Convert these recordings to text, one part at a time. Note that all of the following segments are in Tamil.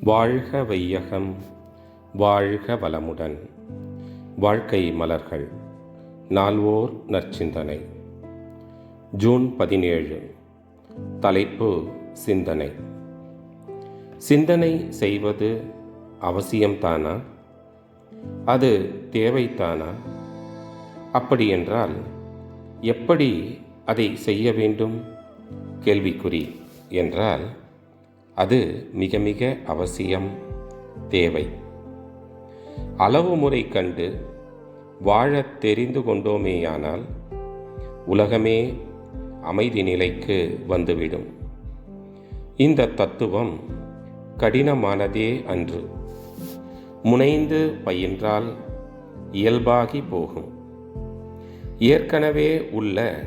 வாழ்க வையகம் வாழ்க வளமுடன். வாழ்க்கை மலர்கள் நால்வோர் நற்சிந்தனை. ஜூன் பதினேழு தலைப்பு சிந்தனை. சிந்தனை செய்வது அவசியம்தானா? அது தேவைத்தானா? அப்படியென்றால் எப்படி அதை செய்ய வேண்டும்? கேள்விக்குறி என்றால் அது மிக மிக அவசியம் தேவை. அளவு முறை கண்டு வாழத் தெரிந்து கொண்டோமேயானால் உலகமே அமைதி நிலைக்கு வந்துவிடும். இந்த தத்துவம் கடினமானதே அன்று. முனைந்து பயின்றால் இயல்பாகி போகும். ஏற்கனவே உள்ள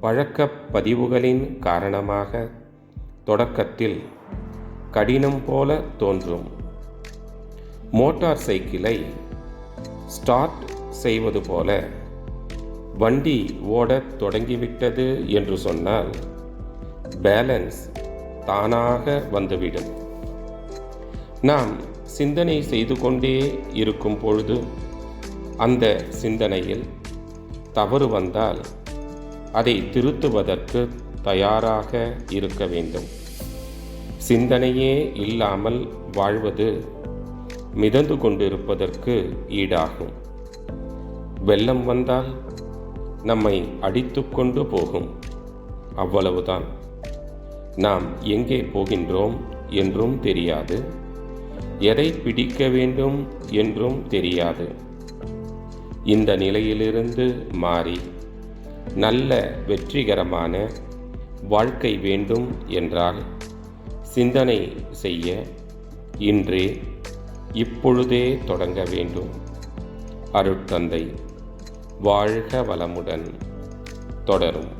பழக்கப் பதிவுகளின் காரணமாக தொடக்கத்தில் கடினம் போல தோன்றும். மோட்டார் சைக்கிளை ஸ்டார்ட் செய்வது போல வண்டி ஓடத் தொடங்கிவிட்டது என்று சொன்னால் பேலன்ஸ் தானாக வந்துவிடும். நாம் சிந்தனை செய்து கொண்டே இருக்கும் பொழுது அந்த சிந்தனையில் தவறு வந்தால் அதை திருத்துவதற்கு தயாராக இருக்க வேண்டும். சிந்தனையே இல்லாமல் வாழ்வது மிதந்து கொண்டிருப்பதற்கு ஈடாகும். வெள்ளம் வந்தால் நம்மை அடித்து கொண்டு போகும். அவ்வளவுதான். நாம் எங்கே போகின்றோம் என்றும் தெரியாது. எதை பிடிக்க வேண்டும் என்றும் தெரியாது. இந்த நிலையிலிருந்து மாறி நல்ல வெற்றிகரமான வாழ்க்கை வேண்டும் என்றால் சிந்தனை செய்ய இன்றே இப்பொழுதே தொடங்க வேண்டும். அருட்தந்தை வாழ்க வளமுடன் தொடரும்.